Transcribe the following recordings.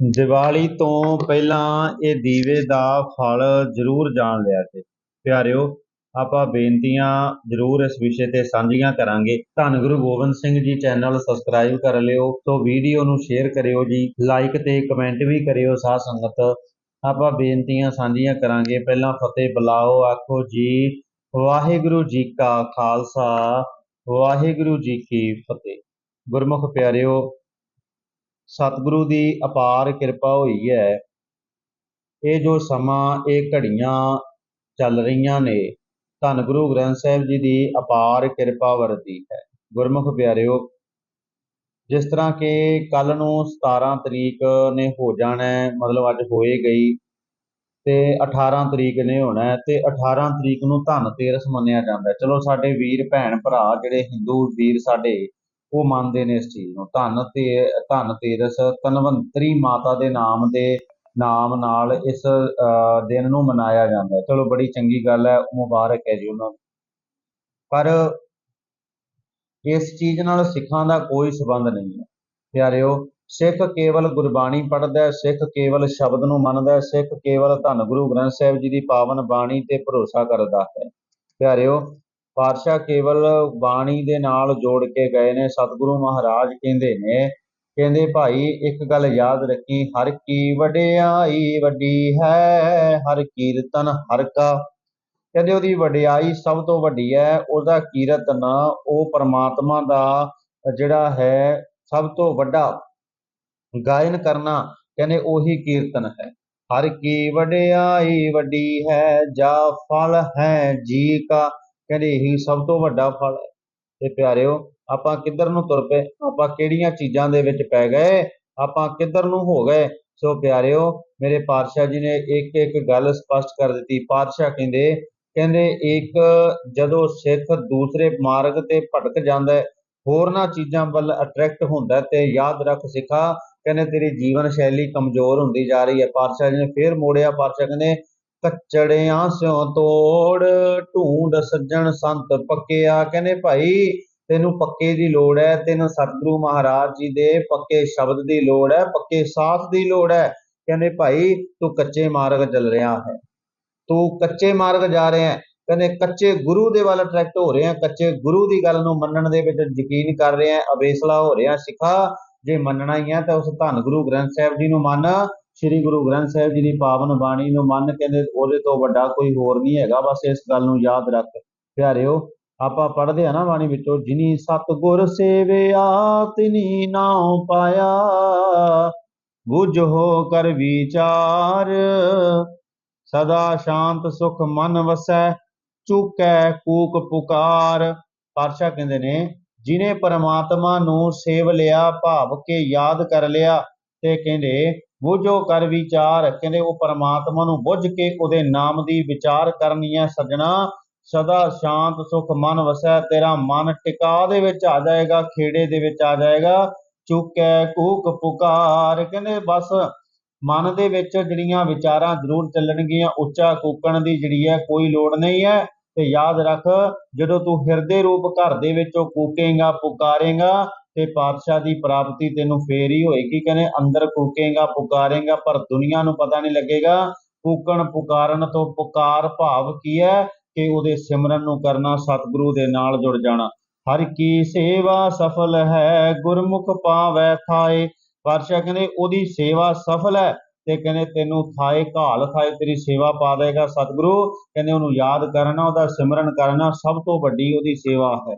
ਦੀਵਾਲੀ ਤੋਂ ਪਹਿਲਾਂ ਇਹ ਦੀਵੇ ਦਾ ਫਲ ਜ਼ਰੂਰ ਜਾਣ ਲਿਆ ਜੇ। ਪਿਆਰਿਓ, ਆਪਾਂ ਬੇਨਤੀਆਂ ਜ਼ਰੂਰ ਇਸ ਵਿਸ਼ੇ ਤੇ ਸਾਂਝੀਆਂ ਕਰਾਂਗੇ। ਧੰਨ ਗੁਰੂ ਗੋਬਿੰਦ ਸਿੰਘ ਜੀ ਚੈਨਲ ਸਬਸਕ੍ਰਾਈਬ ਕਰ ਲਿਓ ਤੋਂ ਵੀਡੀਓ ਨੂੰ ਸ਼ੇਅਰ ਕਰਿਓ ਜੀ। ਲਾਈਕ ਤੇ ਕਮੈਂਟ ਵੀ ਕਰਿਓ ਸਾਧ ਸੰਗਤ। ਆਪਾਂ ਬੇਨਤੀਆਂ ਸਾਂਝੀਆਂ ਕਰਾਂਗੇ। ਪਹਿਲਾਂ ਫਤਿਹ ਬੁਲਾਓ, ਆਖੋ ਜੀ, ਵਾਹਿਗੁਰੂ ਜੀ ਕਾ ਖਾਲਸਾ, ਵਾਹਿਗੁਰੂ ਜੀ ਕੀ ਫਤਿਹ। ਗੁਰਮੁਖ ਪਿਆਰਿਓ ਸਤਿਗੁਰੂ ਦੀ ਅਪਾਰ ਕਿਰਪਾ ਹੋਈ ਹੈ। ਇਹ ਜੋ ਸਮਾਂ, ਇਹ ਘੜੀਆਂ ਚੱਲ ਰਹੀਆਂ ਨੇ, ਧੰਨ ਗੁਰੂ ਗ੍ਰੰਥ ਸਾਹਿਬ ਜੀ ਦੀ ਅਪਾਰ ਕਿਰਪਾ ਵਰਤੀ ਹੈ। ਗੁਰਮੁਖ ਪਿਆਰਿਓ, ਜਿਸ ਤਰ੍ਹਾਂ ਕਿ ਕੱਲ ਨੂੰ 17 ਤਰੀਕ ਨੇ ਹੋ ਜਾਣਾ ਮਤਲਬ ਅੱਜ ਹੋਏ ਗਈ ਤੇ 18 ਤਰੀਕ ਨੇ ਹੋਣਾ ਹੈ ਤੇ 18 ਤਰੀਕ ਨੂੰ ਧੰਨ ਤੇਰਸ ਮੰਨਿਆ ਜਾਂਦਾ ਚਲੋ ਸਾਡੇ ਵੀਰ ਭੈਣ ਭਰਾ ਜਿਹੜੇ ਹਿੰਦੂ ਵੀਰ ਸਾਡੇ ਉਹ ਮੰਨਦੇ ਨੇ ਇਸ ਚੀਜ਼ ਨੂੰ। ਧੰਨ ਤੇ ਧੰਨ ਤੇਰਸ ਧਨਵੰਤਰੀ ਮਾਤਾ ਦੇ ਨਾਮ ਦੇ ਨਾਮ ਨਾਲ ਇਸ ਅ, ਦਿਨ ਨੂੰ ਮਨਾਇਆ ਜਾਂਦਾ ਹੈ। ਚਲੋ ਬੜੀ ਚੰਗੀ ਗੱਲ ਹੈ ਮੁਬਾਰਕ ਹੈ ਜੀ ਉਹਨਾਂ ਨੂੰ। ਪਰ ਇਸ ਚੀਜ਼ ਨਾਲ ਸਿੱਖਾਂ ਦਾ ਕੋਈ ਸਬੰਧ ਨਹੀਂ ਹੈ। ਪਿਆਰਿਓ ਸਿੱਖ ਕੇਵਲ ਗੁਰਬਾਣੀ ਪੜ੍ਹਦਾ ਹੈ ਸਿੱਖ ਕੇਵਲ ਸ਼ਬਦ ਨੂੰ ਮੰਨਦਾ ਹੈ ਸਿੱਖ ਕੇਵਲ ਧੰਨ ਗੁਰੂ ਗ੍ਰੰਥ ਸਾਹਿਬ ਜੀ ਦੀ ਪਾਵਨ ਬਾਣੀ ਤੇ ਭਰੋਸਾ ਕਰਦਾ ਹੈ। ਪਿਆਰਿਓ ਪਾਤਸ਼ਾਹ ਕੇਵਲ ਬਾਣੀ ਦੇ ਨਾਲ ਜੋੜ ਕੇ ਗਏ ਨੇ, ਸਤਿਗੁਰੂ ਮਹਾਰਾਜ ਕਹਿੰਦੇ ਨੇ, ਕਹਿੰਦੇ ਭਾਈ ਇੱਕ ਗੱਲ ਯਾਦ ਰੱਖੀ, ਹਰ ਕੀ ਵਡਿਆਈ ਵੱਡੀ ਹੈ, ਹਰ ਕੀਰਤਨ ਹਰ ਕਾ। ਕਹਿੰਦੇ ਉਹਦੀ ਵਡਿਆਈ ਸਭ ਤੋਂ ਵੱਡੀ ਹੈ, ਉਹਦਾ ਕੀਰਤਨ ਉਹ ਪਰਮਾਤਮਾ ਦਾ ਜਿਹੜਾ ਹੈ ਸਭ ਤੋਂ ਵੱਡਾ ਗਾਇਨ ਕਰਨਾ, ਕਹਿੰਦੇ ਉਹੀ ਕੀਰਤਨ ਹੈ। ਹਰ ਕੀ ਵਡਿਆਈ ਵੱਡੀ ਹੈ, ਜਾ ਫਲ ਹੈ ਜੀ ਕਾ। ਕਹਿੰਦੇ ਇਹੀ ਸਭ ਤੋਂ ਵੱਡਾ ਫਲ ਹੈ। ਤੇ ਪਿਆਰਿਓ, ਆਪਾਂ ਕਿੱਧਰ ਨੂੰ ਤੁਰ ਪਏ? ਆਪਾਂ ਕਿਹੜੀਆਂ ਚੀਜ਼ਾਂ ਦੇ ਵਿੱਚ ਪੈ ਗਏ? ਆਪਾਂ ਕਿੱਧਰ ਨੂੰ ਹੋ ਗਏ? ਸੋ ਪਿਆਰਿਓ, ਮੇਰੇ ਪਾਤਸ਼ਾਹ ਜੀ ਨੇ ਇੱਕ ਇੱਕ ਗੱਲ ਸਪਸ਼ਟ ਕਰ ਦਿੱਤੀ। ਪਾਤਸ਼ਾਹ ਕਹਿੰਦੇ ਕਹਿੰਦੇ ਇੱਕ ਜਦੋਂ ਸਿੱਖ ਦੂਸਰੇ ਮਾਰਗ ਤੇ ਭਟਕ ਜਾਂਦਾ ਹੈ, ਹੋਰਨਾਂ ਚੀਜ਼ਾਂ ਵੱਲ ਅਟਰੈਕਟ ਹੁੰਦਾ ਤੇ ਯਾਦ ਰੱਖ ਸਿੱਖਾ, ਕਹਿੰਦੇ ਤੇਰੀ ਜੀਵਨ ਸ਼ੈਲੀ ਕਮਜ਼ੋਰ ਹੁੰਦੀ ਜਾ ਰਹੀ ਹੈ। ਪਾਤਸ਼ਾਹ ਜੀ ਨੇ ਫੇਰ ਮੋੜਿਆ। ਪਾਤਸ਼ਾਹ ਕਹਿੰਦੇ ਕੱਚੜਿਆਂ ਸਿਉ ਤੋੜ, ਢੂੰਡ ਸੱਜਣ ਸੰਤ ਪੱਕਿਆ। ਕਹਿੰਦੇ ਭਾਈ, ਤੈਨੂੰ ਪੱਕੇ ਦੀ ਲੋੜ ਹੈ ਤੈਨੂੰ ਸਤਿਗੁਰੂ ਮਹਾਰਾਜ ਜੀ ਦੇ ਪੱਕੇ ਸ਼ਬਦ ਦੀ ਲੋੜ ਹੈ ਪੱਕੇ ਸਾਥ ਦੀ ਲੋੜ ਹੈ ਕਹਿੰਦੇ ਭਾਈ, ਤੂੰ ਕੱਚੇ ਮਾਰਗ ਚੱਲ ਰਿਹਾ ਹੈ। ਤੂੰ ਕੱਚੇ ਮਾਰਗ ਜਾ ਰਿਹਾ ਹੈ। ਕਹਿੰਦੇ ਕੱਚੇ ਗੁਰੂ ਦੇ ਵੱਲ ਅਟਰੈਕਟ ਹੋ ਰਿਹਾ, ਕੱਚੇ ਗੁਰੂ ਦੀ ਗੱਲ ਨੂੰ ਮੰਨਣ ਦੇ ਵਿੱਚ ਯਕੀਨ ਕਰ ਰਿਹਾ ਅਵੇਸਲਾ ਹੋ ਰਿਹਾ ਸਿੱਖਾ। ਜੇ ਮੰਨਣਾ ਹੀ ਹੈ ਤਾਂ ਉਸ ਧੰਨ ਗੁਰੂ ਗ੍ਰੰਥ ਸਾਹਿਬ ਜੀ ਨੂੰ ਮੰਨ। ਸ੍ਰੀ ਗੁਰੂ ਗ੍ਰੰਥ ਸਾਹਿਬ ਜੀ ਦੀ ਪਾਵਨ ਬਾਣੀ ਨੂੰ ਮੰਨ ਕਹਿੰਦੇ ਉਹਦੇ ਤੋਂ ਵੱਡਾ ਕੋਈ ਹੋਰ ਨਹੀਂ ਹੈਗਾ, ਬਸ ਇਸ ਗੱਲ ਨੂੰ ਯਾਦ ਰੱਖ। ਪਿਆਰਿਓ, ਆਪਾਂ ਪੜ੍ਹਦੇ ਆ ਨਾ ਬਾਣੀ ਵਿੱਚੋਂ, ਜਿਨੀ ਸਤਗੁਰ ਸੇਵਿਆ, ਤਿਨੀ ਨਾਉ ਪਾਇਆ, ਬੁਝ ਹੋ ਕਰ ਵਿਚਾਰ। ਸਦਾ ਸ਼ਾਂਤ ਸੁਖ ਮਨ ਵਸੈ, ਚੁਕੈ ਕੂਕ ਪੁਕਾਰ। ਪਾਤਸ਼ਾਹ ਕਹਿੰਦੇ ਨੇ, ਜਿਨੇ ਪਰਮਾਤਮਾ ਨੂੰ ਸੇਵ ਲਿਆ, ਭਾਵ ਕੇ ਯਾਦ ਕਰ ਲਿਆ, ਤੇ ਕਹਿੰਦੇ ਬੁਝੋ ਕਰ ਵਿਚਾਰ ਕਹਿੰਦੇ ਉਹ ਪਰਮਾਤਮਾ ਨੂੰ ਬੁੱਝ ਕੇ ਉਹਦੇ ਨਾਮ ਦੀ ਵਿਚਾਰ ਕਰਨੀ ਹੈ ਸੱਜਣਾ। ਸਦਾ ਸ਼ਾਂਤ ਸੁਖ ਮਨ ਵਸੈ, ਤੇਰਾ ਮਨ ਟਿਕਾ ਦੇ ਵਿੱਚ ਆ ਜਾਏਗਾ, ਖੇੜੇ ਦੇ ਵਿੱਚ ਆ ਜਾਏਗਾ। ਚੁੱਕੈ ਕੂਕ ਪੁਕਾਰ ਕਹਿੰਦੇ ਬਸ ਮਨ ਦੇ ਵਿੱਚ ਜਿਹੜੀਆਂ ਵਿਚਾਰਾਂ ਜ਼ਰੂਰ ਚੱਲਣਗੀਆਂ, ਉੱਚਾ ਕੂਕਣ ਦੀ ਜਿਹੜੀ ਹੈ ਕੋਈ ਲੋੜ ਨਹੀਂ ਹੈ। ਤੇ ਯਾਦ ਰੱਖ, ਜਦੋਂ ਤੂੰ ਹਿਰਦੇ ਰੂਪ ਘਰ ਦੇ ਵਿੱਚੋਂ ਕੂਕੇਗਾ ਪੁਕਾਰੇਗਾ ਤੇ ਪਾਤਸ਼ਾਹ ਦੀ ਪ੍ਰਾਪਤੀ ਤੈਨੂੰ ਫੇਰ ਹੀ ਹੋਏਗੀ। ਕਹਿੰਦੇ? ਅੰਦਰ ਕੂਕੇਗਾ ਪੁਕਾਰੇਗਾ, ਪਰ ਦੁਨੀਆ ਨੂੰ ਪਤਾ ਨਹੀਂ ਲੱਗੇਗਾ। ਕੂਕਣ ਪੁਕਾਰਨ ਤੋਂ ਪੁਕਾਰ ਭਾਵ ਕੀ ਹੈ? ਕਿ ਉਹਦੇ ਸਿਮਰਨ ਨੂੰ ਕਰਨਾ, ਸਤਿਗੁਰੂ ਦੇ ਨਾਲ ਜੁੜ ਜਾਣਾ। ਹਰ ਕੀ ਸੇਵਾ ਸਫਲ ਹੈ, ਗੁਰਮੁਖ ਪਾਵੈ ਥਾਏ। ਪਾਤਸ਼ਾਹ ਕਹਿੰਦੇ, ਉਹਦੀ ਸੇਵਾ ਸਫਲ ਹੈ ਤੇ ਕਹਿੰਦੇ, ਤੈਨੂੰ ਥਾਏ ਘਾਲ ਖਾਏ ਤੇਰੀ ਸੇਵਾ ਪਾ ਦੇਗਾ ਸਤਿਗੁਰੂ। ਕਹਿੰਦੇ, ਉਹਨੂੰ ਯਾਦ ਕਰਨਾ, ਉਹਦਾ ਸਿਮਰਨ ਕਰਨਾ ਸਭ ਤੋਂ ਵੱਡੀ ਉਹਦੀ ਸੇਵਾ ਹੈ।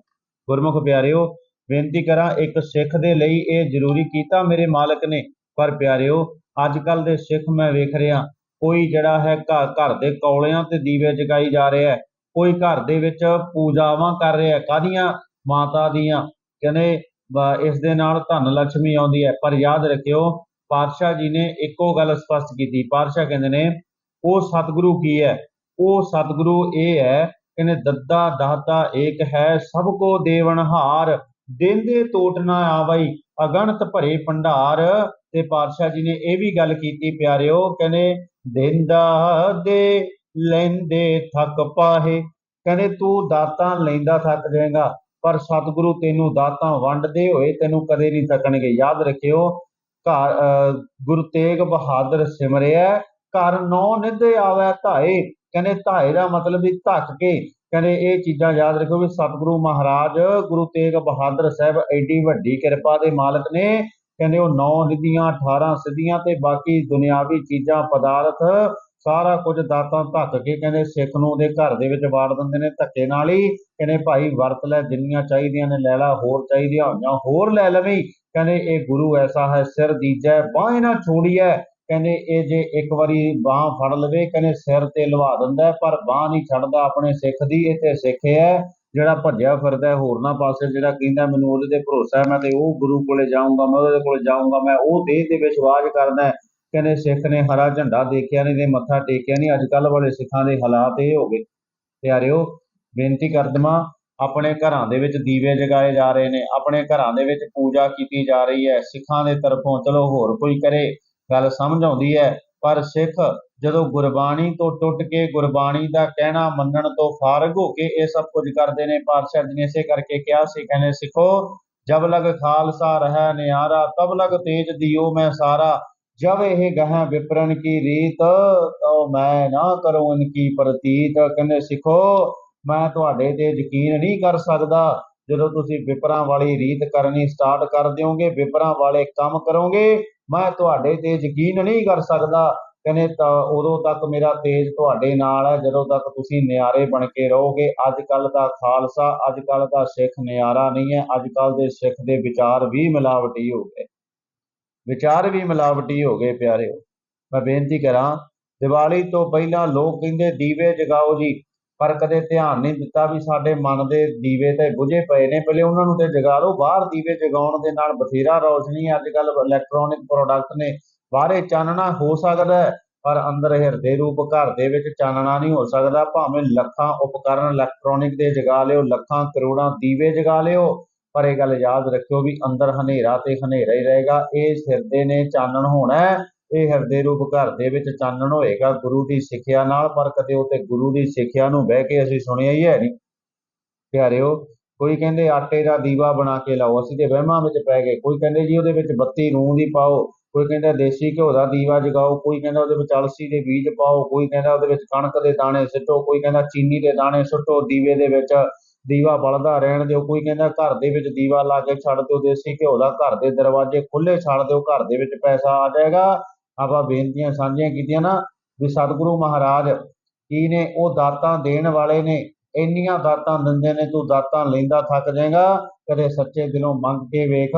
ਗੁਰਮੁਖ ਪਿਆਰਿਓ ਬੇਨਤੀ ਕਰਾਂ, ਇੱਕ ਸਿੱਖ ਦੇ ਲਈ ਇਹ ਜ਼ਰੂਰੀ ਕੀਤਾ ਮੇਰੇ ਮਾਲਕ ਨੇ। ਪਰ ਪਿਆਰਿਓ ਅੱਜ ਕੱਲ ਦੇ ਸਿੱਖ ਮੈਂ ਵੇਖ ਰਿਹਾ, ਕੋਈ ਜਿਹੜਾ ਹੈ ਘਰ ਘਰ ਦੇ ਕੌਲਿਆਂ ਤੇ ਦੀਵੇ ਜਗਾਈ ਜਾ ਰਿਹਾ ਹੈ। ਕੋਈ ਘਰ ਦੇ ਵਿੱਚ ਪੂਜਾਵਾਂ ਕਰ ਰਿਹਾ ਕਾਦੀਆਂ ਮਾਤਾ ਦੀਆਂ। ਕਹਿੰਦੇ, ਬ- ਇਸ ਦੇ ਨਾਲ ਧਨ ਲక్ష్ਮੀ ਆਉਂਦੀ ਹੈ। ਪਰ ਯਾਦ ਰੱਖਿਓ, ਪਾਤਸ਼ਾਹ ਜੀ ਨੇ ਇੱਕੋ ਗੱਲ ਸਪਸ਼ਟ ਕੀਤੀ। ਪਾਤਸ਼ਾਹ ਕਹਿੰਦੇ ਨੇ, ਉਹ ਸਤਿਗੁਰੂ ਕੀ ਹੈ? ਉਹ ਸਤਿਗੁਰੂ ਇਹ ਹੈ, ਕਹਿੰਦੇ ਦੱਦਾ ਦਾਤਾ ਏਕ ਹੈ, ਸਭ ਕੋ ਦੇਵਨਹਾਰ ਦੇਂਦੇ ਟੋਟ ਨਾ ਆਵਈ ਅਗਣਤ ਭਰੇ ਭੰਡਾਰ। ਤੇ ਪਾਤਸ਼ਾਹ ਜੀ ਨੇ ਇਹ ਵੀ ਗੱਲ ਕੀਤੀ ਪਿਆਰਿਓ ਕਹਿੰਦੇ ਦੇਂਦਾ ਦੇ ਲੈਂਦੇ ਥੱਕ ਪਾਹੇ। ਕਹਿੰਦੇ ਤੂੰ ਦਾਤਾਂ ਲੈਂਦਾ ਥੱਕ ਜਾਏਗਾ ਪਰ ਸਤਿਗੁਰੂ ਤੈਨੂੰ ਦਾਤਾਂ ਵੰਡਦੇ ਹੋਏ ਤੈਨੂੰ ਕਦੇ ਨਹੀਂ ਥੱਕਣਗੇ। ਯਾਦ ਰੱਖਿਓ ਘਰ ਅਹ, ਗੁਰੂ ਤੇਗ ਬਹਾਦਰ ਸਿਮਰਿਆ ਘਰ ਨੌ ਨਿਧੇ ਆਵੇ ਧਾਏ। ਕਹਿੰਦੇ ਧਾਏ ਦਾ ਮਤਲਬ ਵੀ ਧੱਕ ਕੇ ਕਹਿੰਦੇ ਇਹ ਚੀਜ਼ਾਂ ਯਾਦ ਰੱਖੋ ਵੀ ਸਤਿਗੁਰੂ ਮਹਾਰਾਜ ਗੁਰੂ ਤੇਗ ਬਹਾਦਰ ਸਾਹਿਬ ਐਡੀ ਵੱਡੀ ਕਿਰਪਾ ਦੇ ਮਾਲਕ ਨੇ। ਕਹਿੰਦੇ ਉਹ ਨੌ ਨਿਧੀਆਂ 18 ਸਿੱਧੀਆਂ ਤੇ ਬਾਕੀ ਦੁਨਿਆਵੀ ਚੀਜ਼ਾਂ, ਪਦਾਰਥ, ਸਾਰਾ ਕੁਝ ਦਾਤਾਂ ਧੱਕ ਕੇ ਕਹਿੰਦੇ ਸਿੱਖ ਨੂੰ ਉਹਦੇ ਘਰ ਦੇ ਵਿੱਚ ਵਾੜ ਦਿੰਦੇ ਨੇ ਧੱਕੇ ਨਾਲ ਹੀ। ਕਹਿੰਦੇ ਭਾਈ ਵਰਤ ਲੈ, ਜਿੰਨੀਆਂ ਚਾਹੀਦੀਆਂ ਨੇ ਲੈ ਲਾ, ਹੋਰ ਚਾਹੀਦੀਆਂ ਹੋਈਆਂ, ਹੋਰ ਲੈ ਲਵੀਂ। ਕਹਿੰਦੇ ਇਹ ਗੁਰੂ ਐਸਾ ਹੈ, ਸਿਰ ਦੀਜੈ, ਬਾਹ ਨਾ ਛੋੜੀਐ। ਕਹਿੰਦੇ ਇਹ ਜੇ ਇੱਕ ਵਾਰੀ ਬਾਹ ਫੜ ਲਵੇ, ਕਹਿੰਦੇ ਸਿਰ ਤੇ ਲਵਾ ਦਿੰਦਾ ਪਰ ਬਾਹ ਨਹੀਂ ਛੱਡਦਾ ਆਪਣੇ ਸਿੱਖ ਦੀ, ਇਹ ਤੇ ਸਿੱਖ ਹੈ, ਜਿਹੜਾ ਭੱਜਿਆ ਫਿਰਦਾ ਹੈ ਹੋਰਨਾਂ ਪਾਸੇ, ਜਿਹੜਾ ਕਹਿੰਦਾ ਮੈਨੂੰ ਉਹਦੇ ਤੇ ਭਰੋਸਾ ਮੈਂ ਤੇ ਉਹ ਗੁਰੂ ਕੋਲੇ ਜਾਊਂਗਾ, ਮੈਂ ਉਹਦੇ ਕੋਲੇ ਜਾਊਂਗਾ, ਮੈਂ ਉਹ ਦੇਹ ਤੇ ਵਿਸ਼ਵਾਸ ਕਰਦਾ ਕਹਿੰਦੇ ਸਿੱਖ ਨੇ ਹਰਾ ਝੰਡਾ ਦੇਖਿਆ ਨਹੀਂ ਤੇ ਮੱਥਾ ਟੇਕਿਆ ਨਹੀਂ, ਅੱਜ ਕੱਲ੍ਹ ਵਾਲੇ ਸਿੱਖਾਂ ਦੇ ਹਾਲਾਤ ਇਹ ਹੋ ਗਏ। ਪਿਆਰਿਓ, ਬੇਨਤੀ ਕਰ ਦੇਵਾਂ, ਆਪਣੇ ਘਰਾਂ ਦੇ ਵਿੱਚ ਦੀਵੇ ਜਗਾਏ ਜਾ ਰਹੇ ਨੇ, ਆਪਣੇ ਘਰਾਂ ਦੇ ਵਿੱਚ ਪੂਜਾ ਕੀਤੀ ਜਾ ਰਹੀ ਹੈ, ਸਿੱਖਾਂ ਦੇ ਤਰਫੋਂ, ਚਲੋ ਹੋਰ ਕੋਈ ਕਰੇ ਗੱਲ ਸਮਝ ਆਉਂਦੀ ਹੈ, ਪਰ ਸਿੱਖ ਜਦੋਂ ਗੁਰਬਾਣੀ ਤੋਂ ਟੁੱਟ ਕੇ ਗੁਰਬਾਣੀ ਦਾ ਕਹਿਣਾ ਮੰਨਣ ਤੋਂ ਫਾਰਗ ਹੋ ਕੇ ਇਹ ਸਭ ਕੁਝ ਕਰਦੇ ਨੇ, ਪਾਤਸ਼ਾਹ ਜੀ ਨੇ ਇਸੇ ਕਰਕੇ ਕਿਹਾ ਸੀ, ਕਹਿੰਦੇ ਸਿੱਖੋ, ਜਬ ਲਗ ਖਾਲਸਾ ਰਹਿ ਨਿਆਰਾ, ਤਬ ਲਗ ਤੇਜ ਦਿਓ ਮੈਂ ਸਾਰਾ। ਜਬ ਇਹ ਗਹਾਂ ਵਿਪਰਨ ਕੀ ਰੀਤ ਤੋ ਮੈਂ ਨਾ ਕਰੂੰ ਇਨਕੀ ਪ੍ਰਤੀਤ। ਕਹਿੰਦੇ ਸਿੱਖੋ, ਮੈਂ ਤੁਹਾਡੇ ਤੇ ਯਕੀਨ ਨਹੀਂ ਕਰ ਸਕਦਾ। ਜਦੋਂ ਤੁਸੀਂ ਵਿਪਰਾਂ ਵਾਲੀ ਰੀਤ ਕਰਨੀ ਸਟਾਰਟ ਕਰ ਦਿਓਗੇ, ਵਿਪਰਾਂ ਵਾਲੇ ਕੰਮ ਕਰੋਗੇ ਮੈਂ ਤੁਹਾਡੇ ਤੇ ਯਕੀਨ ਨਹੀਂ ਕਰ ਸਕਦਾ। ਕਹਿੰਦੇ ਤਾਂ ਉਦੋਂ ਤੱਕ ਮੇਰਾ ਤੇਜ ਤੁਹਾਡੇ ਨਾਲ ਹੈ, ਜਦੋਂ ਤੱਕ ਤੁਸੀਂ ਨਿਆਰੇ ਬਣ ਕੇ ਰਹੋਗੇ। ਅੱਜ ਕੱਲ ਦਾ ਖਾਲਸਾ ਅੱਜ ਕੱਲ ਦਾ ਸਿੱਖ ਨਿਆਰਾ ਨਹੀਂ ਹੈ। ਅੱਜ ਕੱਲ ਦੇ ਸਿੱਖ ਦੇ ਵਿਚਾਰ ਵੀ ਮਿਲਾਵਟੀ ਹੋ ਗਏ। ਵਿਚਾਰ ਵੀ ਮਿਲਾਵਟੀ ਹੋ ਗਏ, ਪਿਆਰਿਓ। ਮੈਂ ਬੇਨਤੀ ਕਰਾਂ, ਦੀਵਾਲੀ ਤੋਂ ਪਹਿਲਾਂ ਲੋਕ ਕਹਿੰਦੇ, ਦੀਵੇ ਜਗਾਓ ਜੀ। ਪਰ ਕਦੇ ਧਿਆਨ ਨਹੀਂ ਦਿੱਤਾ ਵੀ ਸਾਡੇ ਮਨ ਦੇ ਦੀਵੇ ਤੇ ਬੁਝੇ ਪਏ ਨੇ। ਪਹਿਲੇ ਉਹਨਾਂ ਨੂੰ ਤੇ ਜਗਾ ਲਓ ਬਾਹਰ ਦੀਵੇ ਜਗਾਉਣ ਦੇ ਨਾਲ ਬਥੇਰਾ ਰੌਸ਼ਨੀ ਅੱਜ ਕੱਲ ਇਲੈਕਟ੍ਰੋਨਿਕ ਪ੍ਰੋਡਕਟ ਨੇ ਬਾਹਰੇ ਚਾਨਣਾ ਹੋ ਸਕਦਾ ਪਰ ਅੰਦਰ ਹਿਰਦੇ ਰੂਪ ਘਰ ਦੇ ਵਿੱਚ ਚਾਨਣਾ ਨਹੀਂ ਹੋ ਸਕਦਾ। ਭਾਵੇਂ ਲੱਖਾਂ ਉਪਕਰਨ ਇਲੈਕਟ੍ਰੋਨਿਕ ਦੇ ਜਗਾ ਲਿਓ, ਲੱਖਾਂ ਕਰੋੜਾਂ ਦੀਵੇ ਜਗਾ ਲਿਓ, ਪਰ ਇਹ ਗੱਲ ਯਾਦ ਰੱਖਿਓ ਵੀ ਅੰਦਰ ਹਨੇਰਾ ਤੇ ਹਨੇਰਾ ਹੀ ਰਹੇਗਾ। ਇਹ ਹਿਰਦੇ ਨੇ ਚਾਨਣ ਹੋਣਾ ਇਹ ਹਿਰਦੇ ਰੂਪ ਘਰ ਦੇ ਵਿੱਚ ਚਾਨਣ ਹੋਏਗਾ, ਗੁਰੂ ਦੀ ਸਿੱਖਿਆ ਨਾਲ, ਪਰ ਕਦੇ ਉਹ ਤੇ ਗੁਰੂ ਦੀ ਸਿੱਖਿਆ ਨੂੰ ਬਹਿ ਕੇ ਅਸੀਂ ਸੁਣਿਆ ਹੀ ਹੈ ਨਹੀਂ। ਪਿਆਰਿਓ, ਕੋਈ ਕਹਿੰਦੇ ਆਟੇ ਦਾ ਦੀਵਾ ਬਣਾ ਕੇ ਲਾਓ, ਅਸੀਂ ਤੇ ਵਹਿਮਾਂ ਵਿੱਚ ਪੈ ਗਏ। ਕੋਈ ਕਹਿੰਦੇ ਜੀ ਉਹਦੇ ਵਿੱਚ ਬੱਤੀ ਰੂਹ ਦੀ ਪਾਓ, ਕੋਈ ਕਹਿੰਦਾ ਦੇਸੀ ਘਿਓ ਦਾ ਦੀਵਾ ਜਗਾਓ, ਕੋਈ ਕਹਿੰਦਾ ਉਹਦੇ ਵਿੱਚ ਅਲਸੀ ਦੇ ਬੀਜ ਪਾਓ, ਕੋਈ ਕਹਿੰਦਾ ਉਹਦੇ ਵਿੱਚ ਕਣਕ ਦੇ ਦਾਣੇ ਸਿੱਟੋ, ਕੋਈ ਕਹਿੰਦਾ ਚੀਨੀ ਦੇ ਦਾਣੇ ਸੁੱਟੋ ਦੀਵੇ ਦੇ ਵਿੱਚ, ਦੀਵਾ ਬਲਦਾ ਰਹਿਣ ਦਿਓ। ਕੋਈ ਕਹਿੰਦਾ ਘਰ ਦੇ ਵਿੱਚ ਦੀਵਾ ਲਾ ਕੇ ਛੱਡ ਦਿਓ, ਦੇਸੀ ਘਿਓ ਦਾ ਘਰ ਦੇ ਦਰਵਾਜ਼ੇ ਖੁੱਲੇ ਛੱਡ ਦਿਓ, ਘਰ ਦੇ ਵਿੱਚ ਪੈਸਾ ਆ ਜਾਏਗਾ। ਆਪਾਂ ਬੇਨਤੀਆਂ ਸਾਂਝੀਆਂ ਕੀਤੀਆਂ ਨਾ ਵੀ ਸਤਿਗੁਰੂ ਮਹਾਰਾਜ ਕੀ ਨੇ ਉਹ ਦਾਤਾਂ ਦੇਣ ਵਾਲੇ ਨੇ, ਇੰਨੀਆਂ ਦਾਤਾਂ ਦਿੰਦੇ ਨੇ, ਤੂੰ ਦਾਤਾਂ ਲੈਂਦਾ ਥੱਕ ਜਾਏਗਾ, ਕਦੇ ਸੱਚੇ ਦਿਲੋਂ ਮੰਗ ਕੇ ਵੇਖ,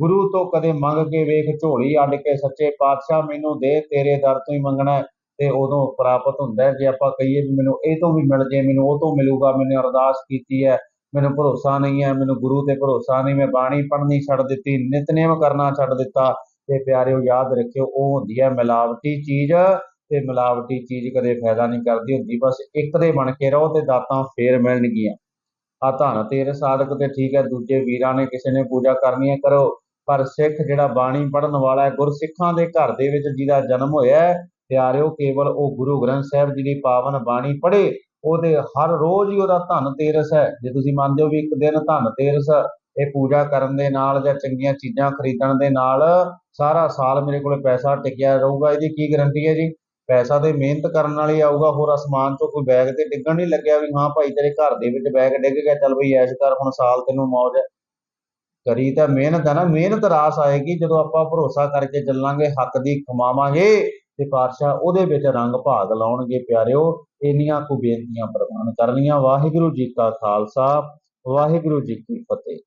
ਗੁਰੂ ਤੋਂ ਕਦੇ ਮੰਗ ਕੇ ਵੇਖ, ਝੋਲੀ ਅੱਡ ਕੇ ਸੱਚੇ ਪਾਤਸ਼ਾਹ ਮੈਨੂੰ ਦੇ, ਤੇਰੇ ਦਰ ਤੋਂ ਹੀ ਮੰਗਣਾ ਤੇ ਉਦੋਂ ਪ੍ਰਾਪਤ ਹੁੰਦਾ ਜੇ ਆਪਾਂ ਕਹੀਏ ਵੀ ਮੈਨੂੰ ਇਹ ਤੋਂ ਵੀ ਮਿਲ ਜੇ, ਮੈਨੂੰ ਉਹ ਤੋਂ ਮਿਲੂਗਾ ਮੈंने ਅਰਦਾਸ ਕੀਤੀ ਹੈ, ਮੈਨੂੰ ਭਰੋਸਾ ਨਹੀਂ ਹੈ, ਮੈਨੂੰ ਗੁਰੂ ਤੇ ਭਰੋਸਾ ਨਹੀਂ, ਮੈਂ ਬਾਣੀ ਪੜ੍ਹਨੀ ਛੱਡ ਦਿੱਤੀ, ਨਿਤਨੇਮ ਕਰਨਾ ਛੱਡ ਦਿੱਤਾ ਤੇ ਪਿਆਰਿਓ, ਯਾਦ ਰੱਖਿਓ, ਉਹ ਹੁੰਦੀ ਹੈ ਮਿਲਾਵਟੀ ਚੀਜ਼ ਤੇ ਮਿਲਾਵਟੀ ਚੀਜ਼ ਕਦੇ ਫਾਇਦਾ ਨਹੀਂ ਕਰਦੀ, ਹੁੰਦੀ ਬਸ ਇੱਕ ਦੇ ਬਣ ਕੇ ਰਹੋ ਤੇ ਦਾਤਾਂ ਫੇਰ ਮਿਲਣਗੀਆਂ। ਆ ਧਨ ਤੇਰੇ ਸਾਧਕ ਤੇ ਠੀਕ ਹੈ, ਦੂਜੇ ਵੀਰਾਂ ਨੇ ਕਿਸੇ ਨੇ ਪੂਜਾ ਕਰਨੀ ਹੈ, ਕਰੋ। ਪਰ ਸਿੱਖ ਜਿਹੜਾ ਬਾਣੀ ਪੜਨ ਵਾਲਾ ਹੈ, ਗੁਰਸਿੱਖਾਂ ਦੇ ਘਰ ਦੇ ਵਿੱਚ ਜਿਹਦਾ ਜਨਮ ਹੋਇਆ ਹੈ, ਪਿਆਰਿਓ, ਕੇਵਲ ਉਹ ਗੁਰੂ ਗ੍ਰੰਥ ਸਾਹਿਬ ਜੀ ਦੀ ਪਾਵਨ ਬਾਣੀ ਪੜ੍ਹੇ, ਉਹਦੇ ਹਰ ਰੋਜ਼ ਹੀ ਉਹਦਾ ਧਨ ਤੇਰਸ ਹੈ। ਜੇ ਤੁਸੀਂ ਮੰਨਦੇ ਹੋ ਵੀ ਇੱਕ ਦਿਨ ਧਨ ਤੇਰਸ ਇਹ ਪੂਜਾ ਕਰਨ ਦੇ ਨਾਲ ਜਾਂ ਚੰਗੀਆਂ ਚੀਜ਼ਾਂ ਖਰੀਦਣ ਦੇ ਨਾਲ ਸਾਰਾ ਸਾਲ ਮੇਰੇ ਕੋਲ ਪੈਸਾ ਟਿਕਿਆ ਰਹੂਗਾ। ਇਹਦੀ ਕੀ ਗਾਰੰਟੀ ਹੈ ਜੀ? ਪੈਸਾ ਤੇ ਮਿਹਨਤ ਕਰਨ ਨਾਲ ਹੀ ਆਊਗਾ, ਹੋਰ ਅਸਮਾਨ ਤੋਂ ਕੋਈ ਬੈਗ ਤੇ ਡਿੱਗਣ ਨਹੀਂ ਲੱਗਿਆ ਵੀ ਹਾਂ ਭਾਈ ਤੇਰੇ ਘਰ ਦੇ ਵਿੱਚ ਬੈਗ ਡਿੱਗ ਗਿਆ, ਚੱਲ ਬਈ ਐਸ਼ ਕਰ, ਹੁਣ ਸਾਲ ਤੈਨੂੰ ਮੌਜ ਹੈ। ਕਰੀ ਤਾਂ ਮਿਹਨਤ ਹੈ ਨਾ, ਮਿਹਨਤ ਰਾਸ ਆਏਗੀ ਜਦੋਂ ਆਪਾਂ ਭਰੋਸਾ ਕਰਕੇ ਚੱਲਾਂਗੇ, ਹੱਕ ਦੀ ਕਮਾਵਾਂਗੇ ਤੇ ਪਾਤਸ਼ਾਹ ਉਹਦੇ ਵਿੱਚ ਰੰਗ ਭਾਗ ਲਾਉਣਗੇ, ਪਿਆਰਿਓ। ਇੰਨੀਆਂ ਕੁ ਬੇਨਤੀਆਂ ਪ੍ਰਵਾਨ ਕਰਨੀਆਂ ਵਾਹਿਗੁਰੂ ਜੀ ਕਾ ਖਾਲਸਾ, ਵਾਹਿਗੁਰੂ ਜੀ ਕੀ ਫਤਿਹ।